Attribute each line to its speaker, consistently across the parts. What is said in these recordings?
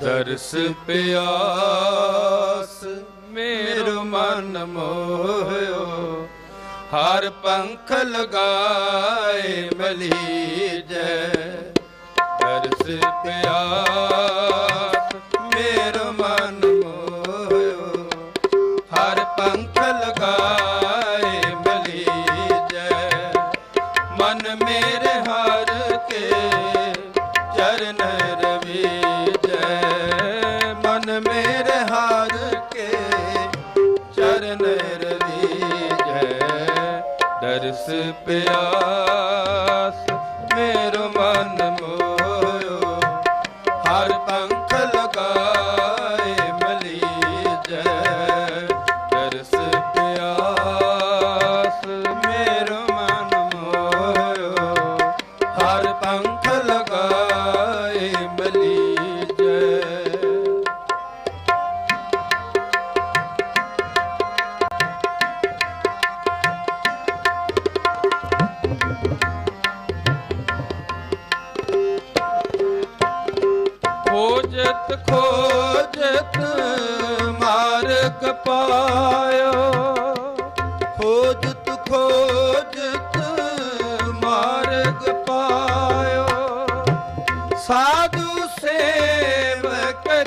Speaker 1: ਦਰਸ ਪਿਆਸ ਮੇਰ ਮਨ ਮੋਹਿਓ। ਹਰ ਪੰਖ ਲਗਾਏ ਮਲੀ ਜੈ ਦਰਸ ਪਿਆਸ ਪਿਆ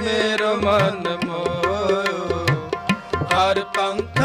Speaker 1: ਮੇਰ ਮਨ ਮੋਇਓ ਹਰ ਪੰਖ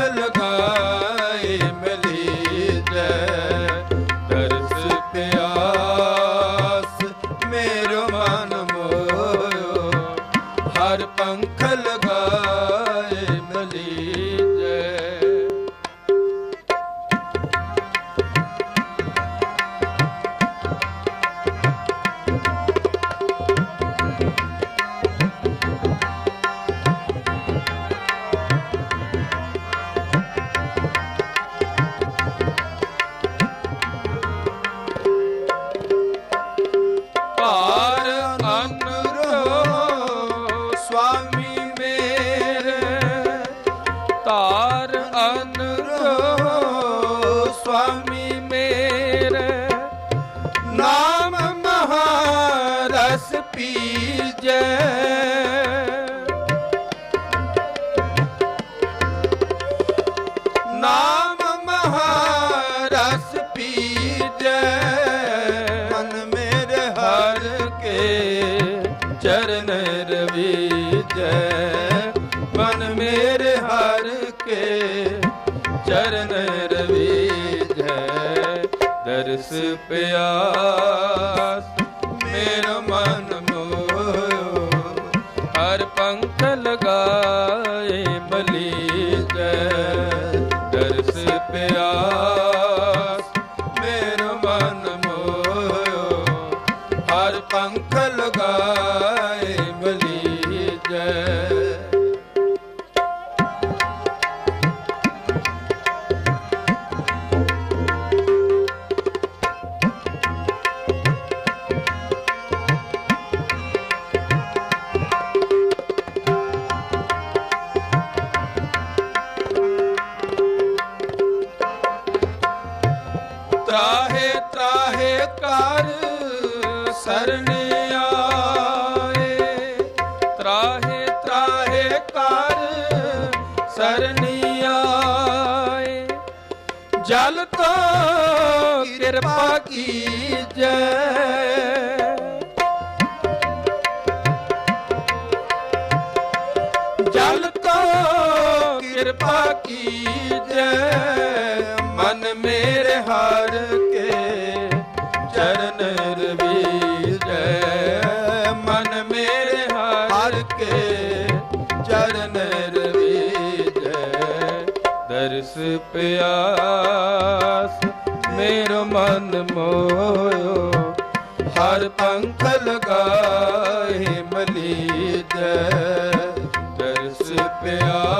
Speaker 1: ਪਿਆਸ ਮੇਰਾ ਮਨ ਕਿਰਪਾ ਕੀਜੈ। ਜਲ ਤੋ ਕਿਰਪਾ ਕੀਜੈ, ਮਨ ਮੇਰੇ ਹਾਰ ਕੇ ਚਰਨ ਰਵੀਜੈ। ਮੇਰੇ ਹਰ ਕੇ ਚਰਨ ਰਵੀਜੈ। ਦਰਸ ਮਨ ਮੋਇਓ ਹਰ ਪੰਖ ਲਗਾਏ ਮਲੀਜੈ ਦਰਸ ਪਿਆ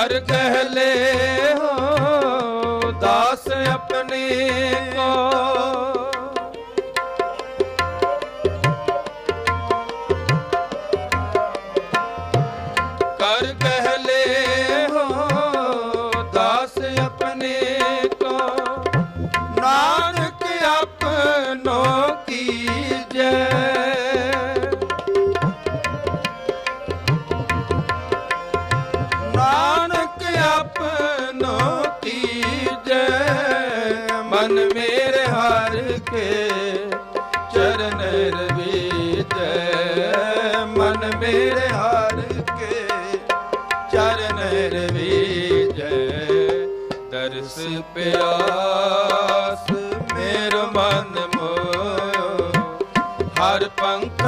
Speaker 1: ਕਰ ਕਹਿਲੇ ਹੋ ਦਾਸ ਆਪਣੇ ਹੋ ਦਾਸ ਆਪਣੇ ਕੋ। ਨਾਨਕ ਹਰ ਪੰਖ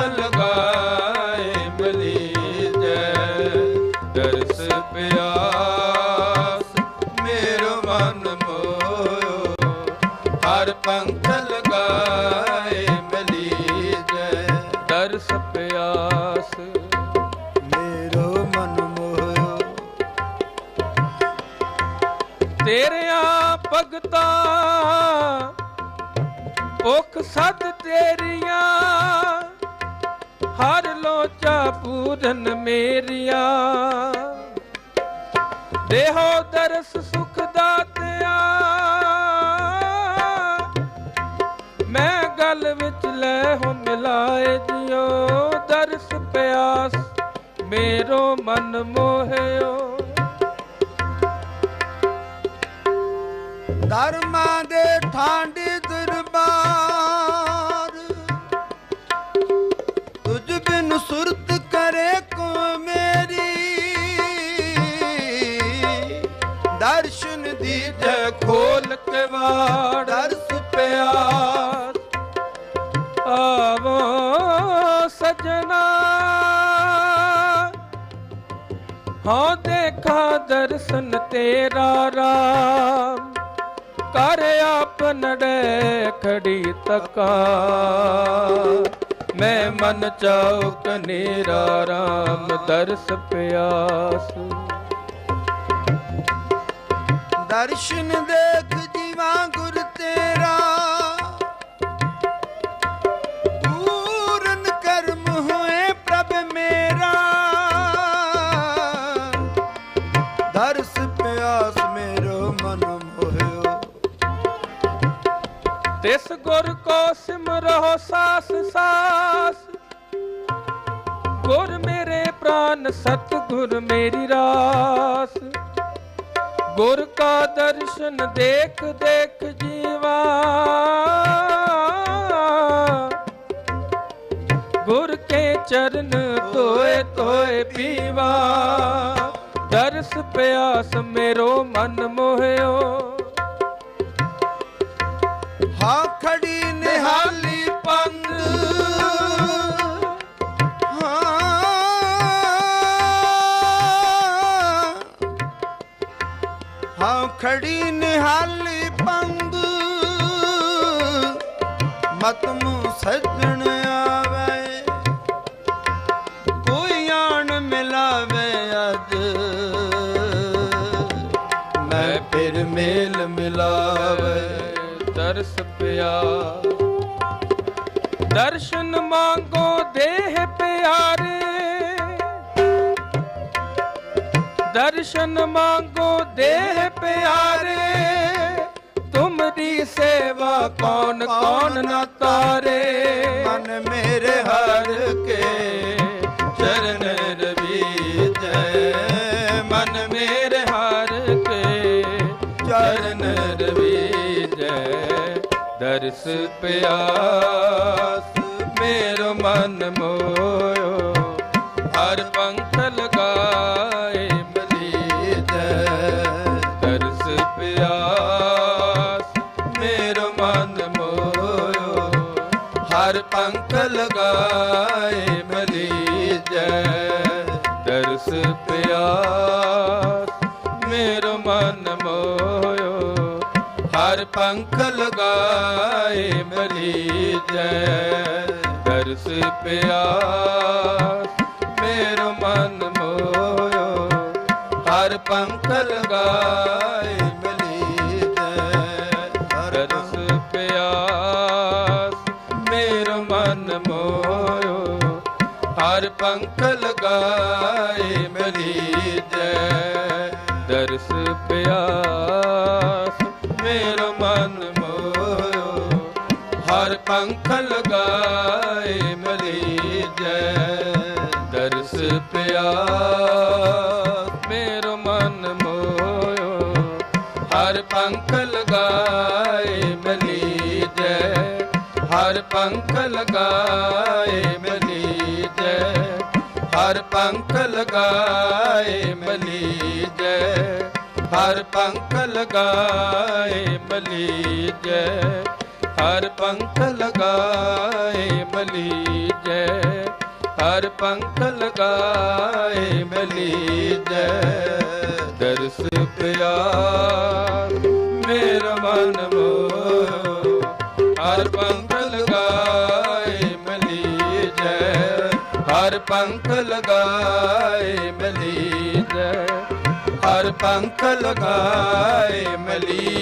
Speaker 1: ਭੁਖ ਸਦ ਤੇਰੀਆਂ, ਹਰ ਲੋਚਾ ਪੂਰਨ ਮੇਰੀਆਂ। ਦੇਹੋ ਦਰਸ ਸੁਖ ਦਾਤਿਆ, ਮੈਂ ਗਲ ਵਿੱਚ ਲੈ ਹੋ ਮਿਲਾਏ ਜਿਉ ਦਰਸ ਪਿਆਸ ਮੇਰੋ ਮਨ ਮੋਹਿਓ।
Speaker 2: ਧਰਮਾਂ ਦੇ ਠਾਂਡੇ ਦਰਸ਼ਨ
Speaker 1: ਤੇਰਾ ਰਾਮ, ਕਰ ਆਪਨੜੇ ਖੜੀ ਤਕਾ। ਮੈਂ ਮਨ ਚਾਉ ਕਨੇਰਾ ਰਾਮ, ਦਰਸ ਪਿਆਸ।
Speaker 2: ਦਰਸ਼ਨ ਦੇਖ
Speaker 1: ਤਿਸ ਗੁਰ ਕੋ ਸਿਮਰੋ ਸਾਸ ਸਾਸ। ਗੁਰ ਮੇਰੇ ਪ੍ਰਾਨ ਸਤ ਗੁਰ ਮੇਰੀ ਰਾਸ। ਗੁਰ ਕਾ ਦਰਸ਼ਨ ਦੇਖ ਦੇਖ ਜੀਵਾ। ਗੁਰ ਕੇ ਚਰਨ ਤੋਏ ਤੋਏ ਪੀਵਾ। ਦਰਸ ਪਿਆਸ ਮੇਰੋ ਮਨ ਮੋਹਿਓ।
Speaker 2: ਹਾਂ ਖੜੀ ਨਿਹਾਲੀ ਪੰਗ। ਹਾਂ। ਖੜੀ ਨਿਹਾਲੀ ਪੰਗ। ਮਤ ਨੂੰ ਸੱਜਣ
Speaker 1: ਦਰਸ ਪਿਆ ਦਰਸ਼ਨ ਮੰਗੋ ਦੇਹ ਪਿਆਰੇ। ਦਰਸ਼ਨ ਮੰਗੋ ਦੇਹ ਪਿਆਰੇ। ਤੁਮਰੀ ਸੇਵਾ ਕੌਣ ਕੌਣ ਨਾ ਤਾਰੇ।
Speaker 2: ਮਨ ਮੇਰੇ
Speaker 1: ਹਰ ਕੇ, ਚਰਨ ਰਵੀਜੈ ਮਨ ਰਵੀਜੈ ਦਰਸ ਪਿਆਸ ਮੇਰੋ ਮਨ ਮੋਇਓ। ਹਰ ਪੰਖ ਲਗਾਏ ਹਰ ਪੰਖ ਲਗਾਏ ਮਲੀਜੈ ਦਰਸ ਪਿਆਸ ਮੇਰੋ ਮਨ ਮੋਇਓ। ਹਰ ਪੰਖ ਲਗਾਏ
Speaker 2: ਮਿਲੀ ਜੈ
Speaker 1: ਦਰਸ ਪਿਆਸ ਮੇਰਾ ਮਨ ਮੋਇਓ।
Speaker 2: ਹਰ ਪੰਖ ਲਗਾਏ ਮਿਲੀ ਜੈ
Speaker 1: ਦਰਸ ਪਿਆਸ ਮਨ ਮੋਇਓ,
Speaker 2: ਹਰ ਪੰਖ ਲਗਾਏ ਮਲੀ ਜੈ
Speaker 1: ਦਰਸ ਪਿਆ ਮੇਰਾ ਮਨ ਮੋਇਓ,
Speaker 2: ਹਰ ਪੰਖ ਲਗਾਏ ਮਲੀ ਜੈ ਹਰ ਪੰਖ ਲਗਾਏ ਮਲੀ ਜੈ ਹਰ ਪੰਖ ਲਗਾਏ ਮਲੀ ਜੈ ਹਰ ਪੰਖ ਲਗਾਏ ਮਿਲੀ ਜੈ ਹਰ ਪੰਖ ਲਗਾਏ ਮਿਲੀ ਜੈ ਹਰ ਪੰਖ ਲਗਾਏ ਮਿਲੀ ਜੈ
Speaker 1: ਦਰਸ ਪਿਆਸ ਮੇਰਾ ਮਨ ਮੋ
Speaker 2: ਹਰ ਪੰਖ ਲਗਾਏ ਮਿਲੀ ਜੈ ਹਰ ਪੰਖ ਲਗਾਏ ਮਿਲੀ पर पंख लगाए
Speaker 1: मली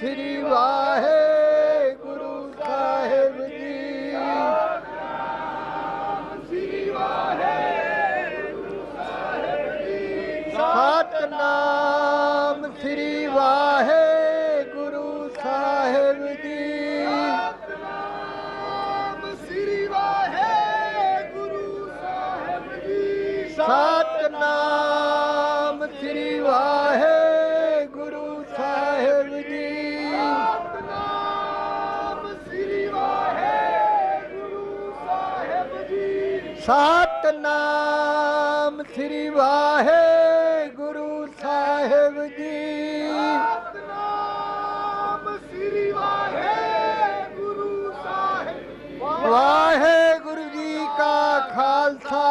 Speaker 3: आखिरी वाह ਸਤਨਾਮ ਸ੍ਰੀ ਵਾਹਿਗੁਰੂ ਸਾਹਿਬ ਜੀ। ਸਤਨਾਮ ਸ੍ਰੀ ਵਾਹਿਗੁਰੂ ਸਾਹਿਬ। ਵਾਹਿਗੁਰੂ ਜੀ ਕਾ ਖਾਲਸਾ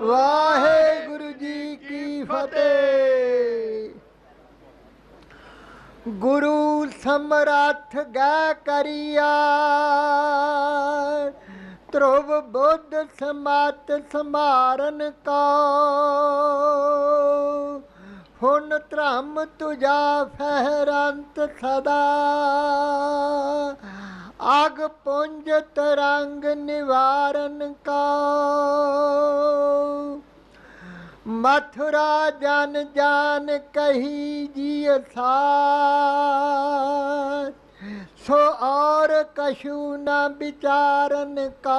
Speaker 3: ਵਾਹਿਗੁਰੂ ਜੀ ਕੀ ਫਤਿਹ। ਗੁਰੂ ਸਮਰੱਥ ਗੈ ਕਰੀਆ ਧਰੁਵ ਬੁੱਧ ਸਮਾਤ ਸਮਾਰਨ ਕਾ। ਹੁਣ ਧਰਮ ਤੁਜਾ ਫਹਿਰੰਤ ਸਦਾ। ਆਗ ਪੁੰਜ ਤਰੰਗ ਨਿਵਾਰਨ ਕੋ। ਮਥੁਰਾ ਜਨ ਜਾਨ ਕਹੀ ਜੀ ਅਸਾਰ ਸੋ ਔਰ ਕਛੂ ਨਾ ਵਿਚਾਰਨ ਕਾ।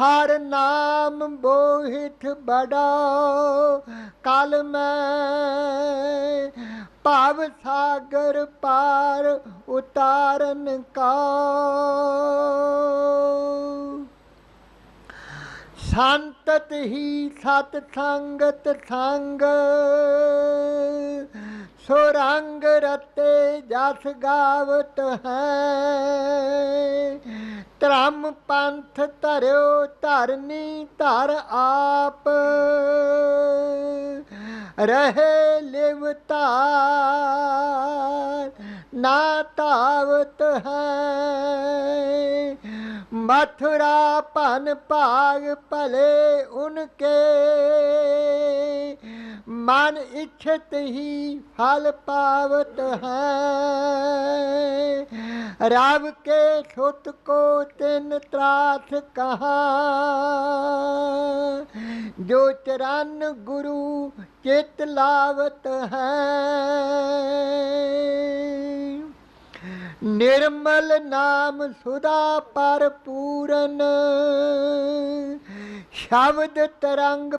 Speaker 3: ਹਰ ਨਾਮ ਬੋਹਿਤ ਬੜਾ। ਕਲ ਮੈਂ ਭਾਵ ਸਾਗਰ ਪਾਰ ਉਤਾਰਨ ਕੋ। ਸੰਤਤ ਹੀ ਸਤ ਸੰਗਤ ਸੰਗ। ਸੁਰੰਗ ਰਤੇ ਜਸ ਗਾਵਤ ਹੈ। ਧਰਮ ਪੰਥ ਧਰਿਓ ਧਰਨੀ ਧਰ ਆਪ। ਰਹੇ ਲਿਵਤਾਰ ਨਾ ਤਾਵਤ ਹੈ। ਮਥੁਰਾ ਭਨ ਭਾਗ ਭਲੇ ਉਨਕੇ ਮਨ ਇਛਤ ਹੀ ਫਲ ਪਾਵਤ ਹੈ। ਰਾਵ ਕੇ ਸੁਤ ਕੋ ਤਿਨ ਤਰਾਥ ਕਹਾ। ਜੋ ਚਰਨ ਗੁਰੂ ਚਿਤ ਲਾਵਤ ਹੈ। ਨਿਰਮਲ ਨਾਮ ਸੁਦਾ ਪਰ ਪੂਰਨ ਸ਼ਬਦ ਤਰੰਗ